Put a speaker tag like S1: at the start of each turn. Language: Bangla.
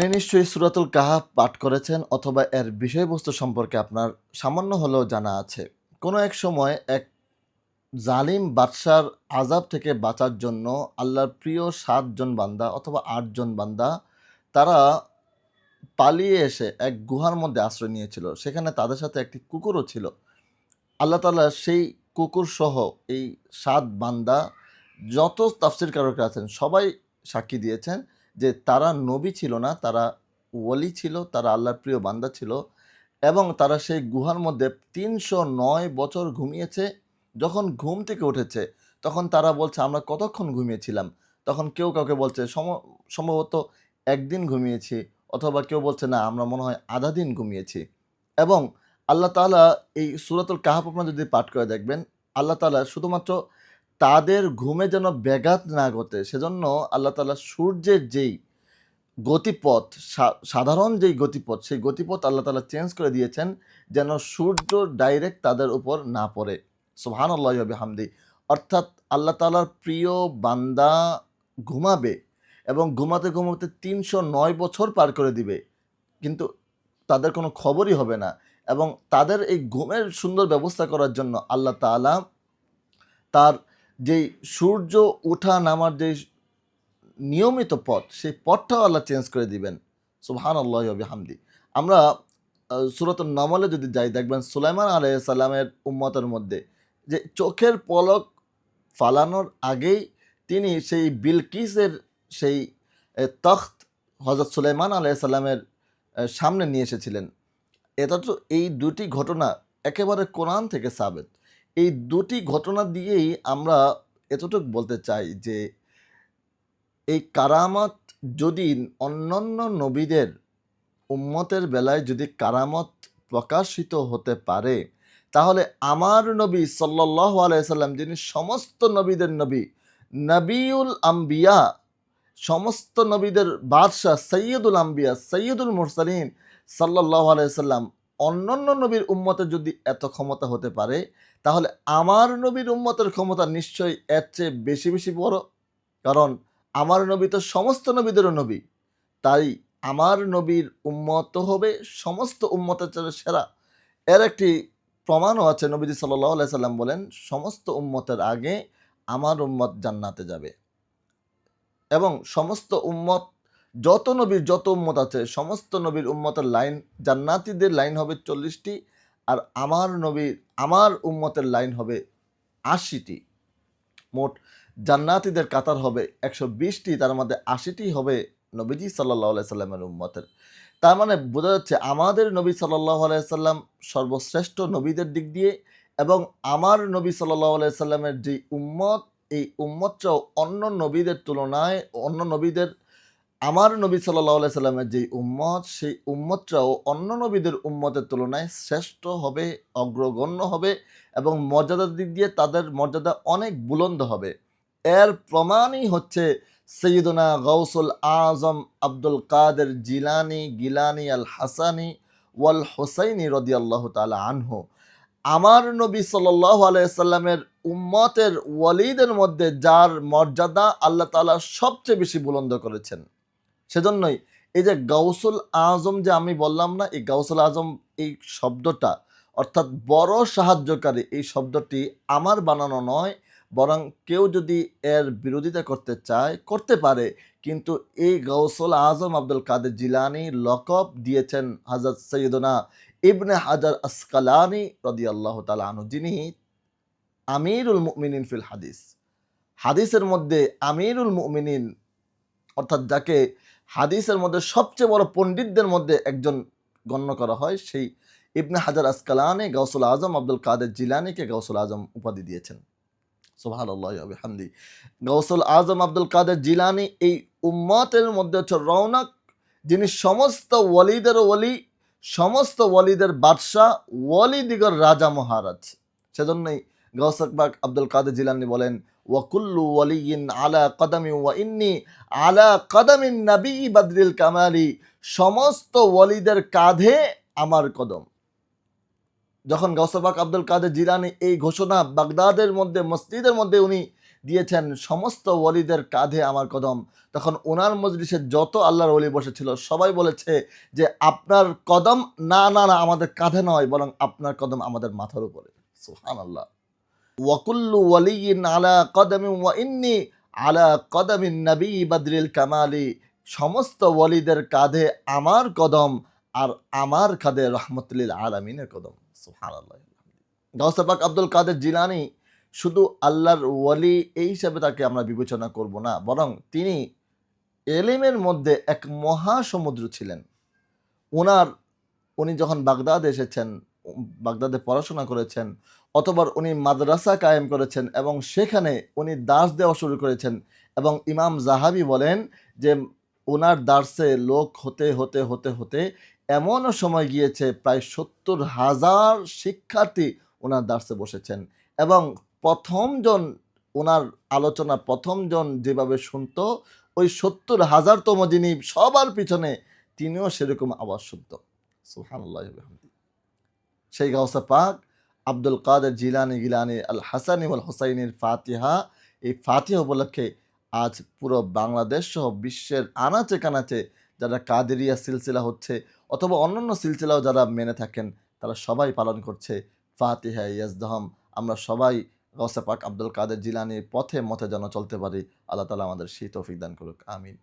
S1: আপনি নিশ্চয়ই সুরাতুল কাহাফ পাঠ করেছেন অথবা এর বিষয়বস্তু সম্পর্কে আপনার সামান্য হলেও জানা আছে। কোনো এক সময় এক জালিম বাদশার আজাব থেকে বাঁচার জন্য আল্লাহর প্রিয় সাতজন বান্দা অথবা আটজন বান্দা, তারা পালিয়ে এসে এক গুহার মধ্যে আশ্রয় নিয়েছিল। সেখানে তাদের সাথে একটি কুকুরও ছিল। আল্লাহ তালা সেই কুকুর সহ এই সাত বান্দা যত তাফসির কারকরা আছেন সবাই সাক্ষী দিয়েছেন। যে তারা নবী ছিল না, তারা ওলি ছিল, তারা আল্লাহর প্রিয় বান্দা ছিল এবং তারা সেই গুহার মধ্যে তিনশো নয় বছর ঘুমিয়েছে। যখন ঘুম থেকে উঠেছে, তখন তারা বলছে, আমরা কতক্ষণ ঘুমিয়েছিলাম? তখন কেউ কাউকে বলছে, সম- সম্ভবত একদিন ঘুমিয়েছি অথবা কেউ বলছে, না, আমরা মনে হয় আধা দিন ঘুমিয়েছি। এবং আল্লাহ তাআলা এই সুরাতুল কাহাফ আপনারা যদি পাঠ করে দেখবেন, আল্লাহ তাআলা শুধুমাত্র তাদের ঘুমে যেন ব্যাঘাত না ঘটে, সেজন্য আল্লাহ তাআলা সূর্যের যেই গতিপথ সাধারণ যেই গতিপথ, সেই গতিপথ আল্লাহ তালা চেঞ্জ করে দিয়েছেন যেন সূর্য ডাইরেক্ট তাদের উপর না পড়ে। সুবহান আল্লাহ হামদি অর্থাৎ আল্লাহ তাআলার প্রিয় বান্দা ঘুমাবে এবং ঘুমাতে ঘুমাতে তিনশো নয় বছর পার করে দিবে, কিন্তু তাদের কোনো খবরই হবে না এবং তাদের এই ঘুমের সুন্দর ব্যবস্থা করার জন্য আল্লাহ তাআলা তার যেই সূর্য ওঠা নামার যেই নিয়মিত পথ, সেই পথটাও আল্লাহ চেঞ্জ করে দিবেন। সুবহান আল্লাহ হামদি আমরা সুরত নমলে যদি যাই, দেখবেন সুলাইমান আলাইসাল্লামের উম্মতের মধ্যে যে চোখের পলক ফালানোর আগেই তিনি সেই বিলকিসের সেই তখ্ত হজরত সুলাইমান আলাইসাল্লামের সামনে নিয়ে এসেছিলেন। এটা তো এই দুটি ঘটনা একেবারে কোরআন থেকে সাবেত। এই দুটি ঘটনা দিয়েই আমরা এতটুকু বলতে চাই যে এই কারামত যদি অন্যান্য নবীদের উম্মতের বেলায় যদি কারামত প্রকাশিত হতে পারে, তাহলে আমার নবী সাল্লাহ আলাইসাল্লাম যিনি সমস্ত নবীদের নবী, নবীউল আম্বিয়া, সমস্ত নবীদের বাদশাহ, সৈয়দুল আম্বিয়া, সৈয়দুল মুরসালিন সাল্লাহ আলাইসাল্লাম অন্যান্য নবীর উম্মতের যদি এত ক্ষমতা হতে পারে, তাহলে আমার নবীর উম্মতের ক্ষমতা নিশ্চয়ই এর চেয়ে বেশি বেশি বড়। কারণ আমার নবী তো সমস্ত নবীদেরও নবী। তাই আমার নবীর উম্মত হবে সমস্ত উম্মতের চেয়ে সেরা। এর একটি প্রমাণও আছে, নবীজি আলাই সাল্লাম বলেন, সমস্ত উম্মতের আগে আমার উম্মত জান্নাতে যাবে। এবং সমস্ত উম্মত যত নবীর যত উম্মত আছে, সমস্ত নবীর উম্মতের লাইন জান্নাতীদের লাইন হবে চল্লিশটি আর আমার নবীর, আমার উম্মতের লাইন হবে আশিটি। মোট জান্নাতীদের কাতার হবে একশো বিশটি, তার মধ্যে আশিটি হবে নবীজি সাল্লাহ সাল্লামের উম্মতের। তার মানে বোঝা যাচ্ছে আমাদের নবী সাল্লাহ সাল্লাম সর্বশ্রেষ্ঠ নবীদের দিক দিয়ে এবং আমার নবী সাল্লাহ সাল্লামের যে উম্মত, এই উম্মতটাও অন্য নবীদের তুলনায়, অন্য নবীদের আমার নবী সাল্লাহ সাল্লামের যে উম্মত, সেই উম্মতটাও অন্য নবীদের উম্মতের তুলনায় শ্রেষ্ঠ হবে, অগ্রগণ্য হবে এবং মর্যাদার দিক দিয়ে তাদের মর্যাদা অনেক বুলন্দ হবে। এর প্রমাণই হচ্ছে সৈয়দনা গৌসুল আজম আব্দুল কাদের জিলানি, গিলানি আল হাসানি ওয়াল হোসাইনি রদি আল্লাহ তালা আনহু। আমার নবী সাল্লাহ আলাইসাল্লামের উম্মতের ওয়ালিদের মধ্যে যার মর্যাদা আল্লাহ তালা সবচেয়ে বেশি বুলন্দ করেছেন। সেজন্যই এই যে গাউসুল আজম যে আমি বললাম না, এই গাউসুল আজম এই শব্দটা, অর্থাৎ বড় সাহায্যকারী এই শব্দটি আমার বানানো নয়, বরং কেউ যদি এর বিরোধিতা করতে চায়, করতে পারে। কিন্তু এই গৌসুল আজম আব্দুল কাদের জিলানি লকব দিয়েছেন হাজরত সৈয়দনা ইবনে হাজার আসকালানি রদি আল্লাহ তালু যিনি আমিরুল মুমিনিন ফিল হাদিস। হাদিসের মধ্যে আমিরুল মুমিনিন, অর্থাৎ যাকে হাদিসের মধ্যে সবচেয়ে বড় পণ্ডিতদের মধ্যে একজন গণ্য করা হয়, সেই ইবনে হাজার আসকালানি গৌসুল আজম আব্দুল কাদের জিলানিকে গৌসুল আজম উপাধি দিয়েছেন। সোহান গৌসুল আজম আব্দুল কাদের জিলানি এই উম্মতের মধ্যে হচ্ছে রৌনক যিনি সমস্ত ওয়ালিদের ওয়ালি, সমস্ত ওয়ালিদের বাদশাহ, ওয়ালি দিগর রাজা মহারাজ। সেজন্যই গৌসকবাগ আব্দুল কাদের জিলানি বলেন ওয়ালিয়িন আলা কদামি ওয়া ইন্নি আলা কদামিন নবী বদরিল কামালি সমস্ত ওয়ালিদের কাঁধে আমার কদম। যখন গৌসবাক আব্দুল কাদের জিলানি এই ঘোষণা বাগদাদের মধ্যে, মসজিদের মধ্যে উনি দিয়েছেন, সমস্ত ওয়ালিদের কাঁধে আমার কদম। তখন ওনার মজলিসে যত আল্লাহর ওলি বসেছিল, সবাই বলেছে যে, আপনার কদম না না না, আমাদের কাঁধে নয়, বরং আপনার কদম আমাদের মাথার উপরে। সুহান আল্লাহ ওয়াকুল্লু ওয়ালিয়িন আলা কদমি ওয়া আলা কদমিন নবী বদরিল কামালি সমস্ত ওয়ালিদের কাঁধে আমার কদম আর আমার কাঁধে রহমতুল্লিল আলমিনের কদম। সুহান গৌসাপাক আব্দুল কাদের জিলানি শুধু আল্লাহর ওয়ালি এই হিসাবে তাকে আমরা বিবেচনা করব না, বরং তিনি এলিমের মধ্যে এক মহাসমুদ্র ছিলেন। ওনার উনি যখন বাগদাদ এসেছেন বাগদাদে পড়াশোনা করেছেন, অতবার উনি মাদ্রাসা কায়েম করেছেন এবং সেখানে উনি দাস দেওয়া শুরু করেছেন এবং ইমাম জাহাবি বলেন যে ওনার দার্সে লোক হতে হতে হতে হতে এমনও সময় গিয়েছে প্রায় সত্তর হাজার শিক্ষার্থী ওনার দার্সে বসেছেন এবং প্রথমজন ওনার আলোচনা প্রথমজন যেভাবে শুনতো, ওই সত্তর হাজারতম যিনি সবার পিছনে তিনিও সেরকম আওয়াজ শুনত। সুহানুল্লাহ সেই গাউসা পাক, আব্দুল কাদের জিলানি গিলানি আল হাসানি ওয়াল হোসাইনের ফাতিহা। এই ফাতিহা উপলক্ষে আজ পুরো বাংলাদেশ সহ বিশ্বের আনাচে কানাচে যারা কাদেরিয়া সিলসিলা হচ্ছে অথবা অন্যান্য সিলসিলাও যারা মেনে থাকেন, তারা সবাই পালন করছে ফাতিহা ইয়াজদহম। আমরা সবাই গৌসে পাক, আব্দুল কাদের জিলানির পথে মতে যেন চলতে পারি। আল্লাহ তালা আমাদের সেই তৌফিক দান করুক, আমিন।